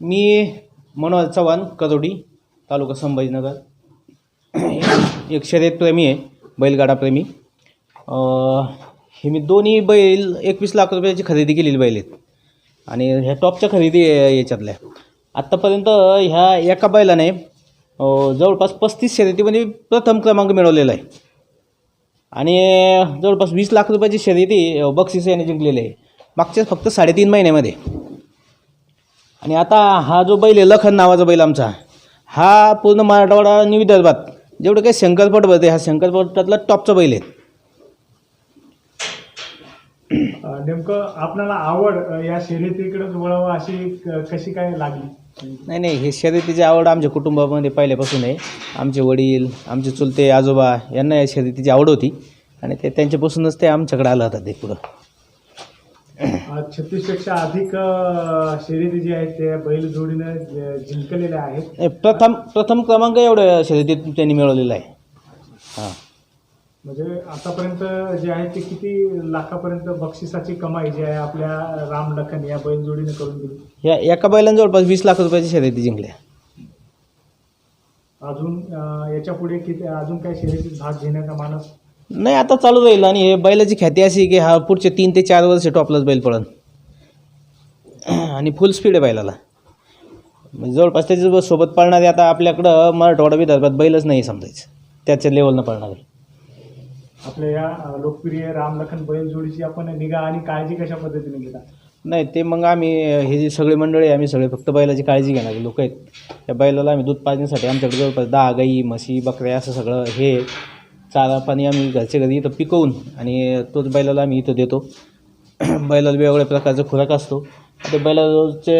मी मनोहर चव्हाण कदोडी तालुका संभाजीनगर. एक शर्यतप्रेमी आहे बैलगाडाप्रेमी हे मी दोन्ही बैल एकवीस लाख रुपयाची खरेदी केलेली बैल आहेत. आणि ह्या टॉपच्या खरेदी याच्यातल्या. आत्तापर्यंत ह्या एका बैलाने जवळपास पस्तीस शर्यतीमध्ये म्हणजे प्रथम क्रमांक मिळवलेला आहे. आणि जवळपास वीस लाख रुपयाची शर्यती बक्षीस याने जिंकलेली आहे. मागच्या फक्त साडेतीन महिन्यामध्ये. आणि आता हा जो बैल आहे लखन नावाचा बैल आमचा हा पूर्ण मराठवाडा आणि विदर्भात जेवढं काही शंकरपट भरते हा शंकरपटातला टॉपचा बैल आहे. नेमकं आपल्याला आवड या शर्यतीकडेच वळावं अशी क- कशी काय लागली? नाही नाही हे शर्यतीची आवड आमच्या कुटुंबामध्ये पहिल्यापासून आहे. आमचे वडील आमचे चुलते आजोबा यांना या शर्यतीची आवड होती. आणि ते त्यांच्यापासूनच ते आमच्याकडे आलं होतं ते पुढं. छत्तीसपेक्षा अधिक शर्यती जी आहेत त्या बैल जोडीनं जिंकलेल्या आहेत. नाही, प्रथम प्रथम क्रमांक एवढं शर्यतीत त्यांनी मिळवलेला आहे. हां. म्हणजे आतापर्यंत जे आहे ते किती लाखापर्यंत बक्षिसाची कमाई जी आहे आपल्या राम लखन या बैल जोडीने करून दिली? या एका बैलाने जवळपास वीस लाख रुपयाची शर्यती जिंकल्या. अजून याच्यापुढे किती अजून काय शर्यतीत भाग घेण्याचा मानस? नाही आता चालू राहील आणि हे बैलाची ख्याती अशी की हा पुढचे तीन ते चार वर्ष टॉपलाच बैल पळन. आणि फुल स्पीड आहे बैलाला. म्हणजे जवळपास त्याच्या सोबत पळणारे आता आपल्याकडं मराठवाडा विदर्भात बैलच नाही समजायचं. त्याच्या लेवलनं पळणारे. आपल्या या लोकप्रिय राम लखन बैल जोडीची आपण निगा आणि काळजी कशा पद्धतीने घेता? नाही ते मग आम्ही हे जे सगळे मंडळी आम्ही सगळे फक्त बैलाची काळजी घेणारे लोक आहेत. त्या बैलाला आम्ही दूध पाजण्यासाठी आमच्याकडे जवळपास दहा गाई म्हशी बकऱ्या असं सगळं हे. चारा पाणी आम्ही घरच्या घरी इथं पिकवून आणि तोच बैलाला आम्ही इथं देतो. बैलाला वेगवेगळ्या प्रकारचा खुराक असतो. ते बैलाला रोजचे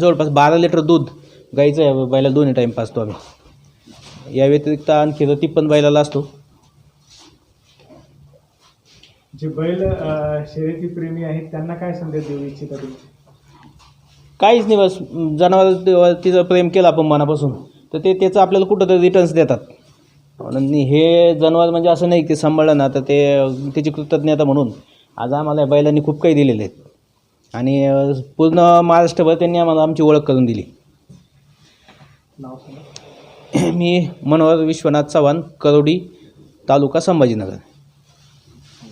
जवळपास बारा लिटर दूध गाईचं आहे. बैलाला दोन्ही टाईम पाजतो आम्ही. या व्यतिरिक्त आणखी रती पण बैलाला असतो. जे बैल शर्यती प्रेमी आहेत त्यांना काय संदेश देऊ इच्छिता तुम्ही? काहीच नाही बस. जनावर तिचं प्रेम केलं आपण मनापासून. तर ते त्याचं आपल्याला कुठंतरी रिटर्न्स देतात. आणि हे जनावर म्हणजे असं नाही की ते सांभाळलं ना तर ते त्याची कृतज्ञता म्हणून आज आम्हाला या बैलांनी खूप काही दिलेले आहेत. आणि पूर्ण महाराष्ट्रभर त्यांनी आम्हाला आमची ओळख करून दिली. मी मनोहर विश्वनाथ चव्हाण करोडी तालुका संभाजीनगर.